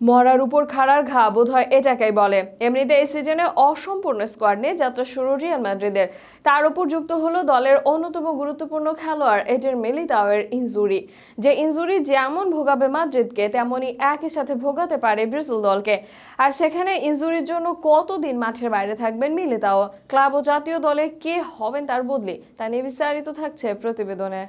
মরার উপর খাড়ার ঘা বোধ হয় এটাকেই বলে। এমনিতে এই সিজনে অসম্পূর্ণ স্কোয়াড নিয়ে যাত্রা শুরু রিয়াল মাদ্রিদের। তার উপর যুক্ত হলো দলের অন্যতম গুরুত্বপূর্ণ খেলোয়াড় এটের মিলিতাওয়ের ইনজুরি। যে ইনজুরি যেমন ভোগাবে মাদ্রিদকে, তেমনই একই সাথে ভোগাতে পারে ব্রাজিল দলকে। আর সেখানে ইনজুরির জন্য কতদিন মাঠের বাইরে থাকবেন মিলিতাও? ক্লাব ও জাতীয় দলে কে হবেন তার বদলি তা নিয়ে বিস্তারিত থাকছে প্রতিবেদনে।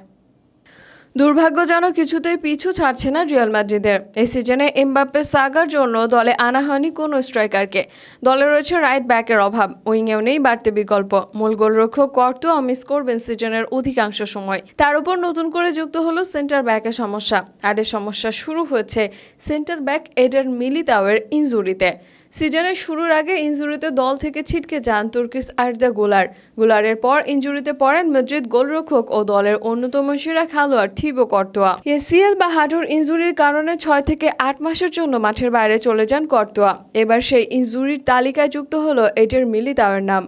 দুর্ভাগ্য যেন কিছুতেই পিছু ছাড়ছে না রিয়াল মাদ্রিদের। এই সিজনে এমবাপ্পে সাগার জন্য দলে আনা হয়নি কোনো স্ট্রাইকারকে। দলে রয়েছে রাইট ব্যাকের অভাব। উইংয়েও নেই বাড়তি বিকল্প। মূল গোলরক্ষক কর্তও মিস করবেন সিজনের অধিকাংশ সময়। তার উপর নতুন করে যুক্ত হলো সেন্টার ব্যাকের সমস্যা। আর এর সমস্যা শুরু হয়েছে সেন্টার ব্যাক এডার মিলিতাওয়ের ইনজুরিতে। সিজনের শুরুর আগে ইনজুরিতে দল থেকে ছিটকে যান তুর্কিস আর্দা গোলার। গোলারের পর ইনজুরিতে পড়েন মাদ্রিদ গোলরক্ষক ও দলের অন্যতম সেরা খেলোয়াড় থিবো কর্তোয়া। এসিএল বা হাঁটুর ইনজুরির কারণে ছয় থেকে আট মাসের জন্য মাঠের বাইরে চলে যান কর্তোয়া। এবার সেই ইনজুরির তালিকায় যুক্ত হলো এটের মিলিতাওয়ের নাম।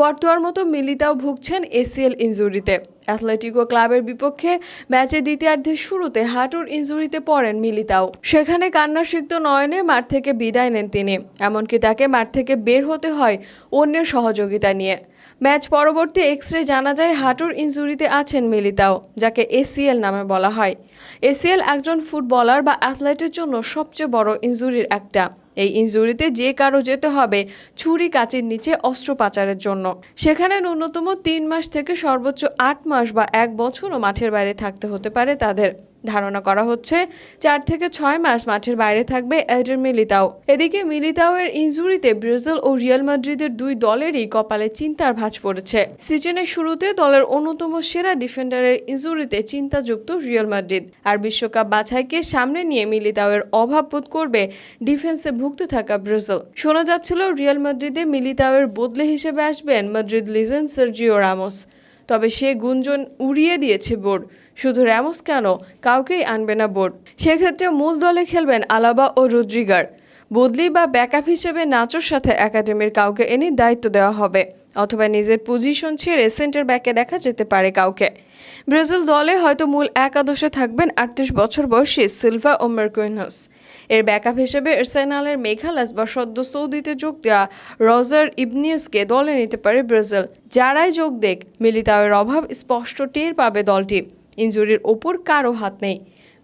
কর্তোয়ার মতো মিলিতাও ভুগছেন এসিএল ইনজুরিতে অ্যাথলেটিকো ক্লাবের বিপক্ষে ম্যাচের দ্বিতীয়ার্ধের শুরুতে হাঁটুর ইনজুরিতে পড়েন মিলিতাও। সেখানে কান্না কান্নাসিক্ত নয়নে মাঠ থেকে বিদায় নেন তিনি। এমনকি তাকে মাঠ থেকে বের হতে হয় অন্যের সহযোগিতা নিয়ে। ম্যাচ পরবর্তী এক্স রে জানা যায়, হাঁটুর ইনজুরিতে আছেন মিলিতাও, যাকে এসিএল নামে বলা হয়। এসিএল একজন ফুটবলার বা অ্যাথলেটের জন্য সবচেয়ে বড় ইনজুরির একটা। এই ইঞ্জুরিতে যে কারও যেতে হবে, ছুরি কাচের নিচে অস্ত্রোপাচারের জন্য। সেখানে ন্যূনতম তিন মাস থেকে সর্বোচ্চ আট মাস বা এক বছরও মাঠের বাইরে থাকতে হতে পারে তাদের। ধারণা করা হচ্ছে চার থেকে ছয় মাস মাঠের বাইরে থাকবে এডের মিলিতাও। এদিকে মিলিতাওয়ের ইনজুরিতে ব্রাজিল ও রিয়াল মাদ্রিদের দুই দলেরই কপালে চিন্তার ভাঁজ পড়েছে। সিজনের শুরুতে দলের অন্যতম সেরা ডিফেন্ডারের ইনজুরিতে চিন্তাযুক্ত রিয়াল মাদ্রিদ। আর বিশ্বকাপ বাছাইকে সামনে নিয়ে মিলিতাওয়ের অভাব বোধ করবে ডিফেন্সে ভুগতে থাকা ব্রাজিল। শোনা যাচ্ছিল রিয়াল মাদ্রিদে মিলিতাওয়ের বদলে হিসেবে আসবেন মাদ্রিদ লিজেন্ড সার্জিও রামোস। তবে সে গুঞ্জন উড়িয়ে দিয়েছে বোর্ড। শুধু র্যামোস কেন? কাউকেই আনবে না বোর্ড। সেক্ষেত্রে মূল দলে খেলবেন আলাবা ও রুদ্রিগার। বদলি বা ব্যাকআপ হিসেবে নাচোর সাথে একাডেমির কাউকে এনে দায়িত্ব দেওয়া হবে, অথবা নিজের পজিশন ছেড়ে সেন্টার ব্যাকে দেখা যেতে পারে কাউকে। ব্রাজিল দলে হয়তো মূল একাদশে থাকবেন আটত্রিশ বছর বয়সী সিলভা ও মার্কুইনহস। এর ব্যাকআপ হিসেবে আর্সেনালের মেঘালাস বা সদ্য সৌদিতে যোগ দেওয়া রজার ইবনিয়াসকে দলে নিতে পারে ব্রাজিল, যারাই যোগ দেখ, মিলিতাওয়ের অভাব স্পষ্ট টের পাবে দলটি। ইনজুরির ওপর কারও হাত নেই।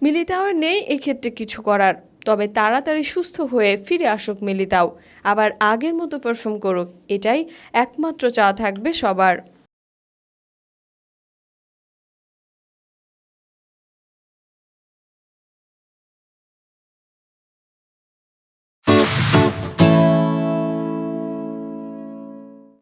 মিলিতাওয়ের নেই এক্ষেত্রে কিছু করার। তবে তাড়াতাড়ি সুস্থ হয়ে ফিরে আসুক মিলিতাও। আবার আগের মতো পারফর্ম করুক, এটাই একমাত্র চা থাকবে সবার।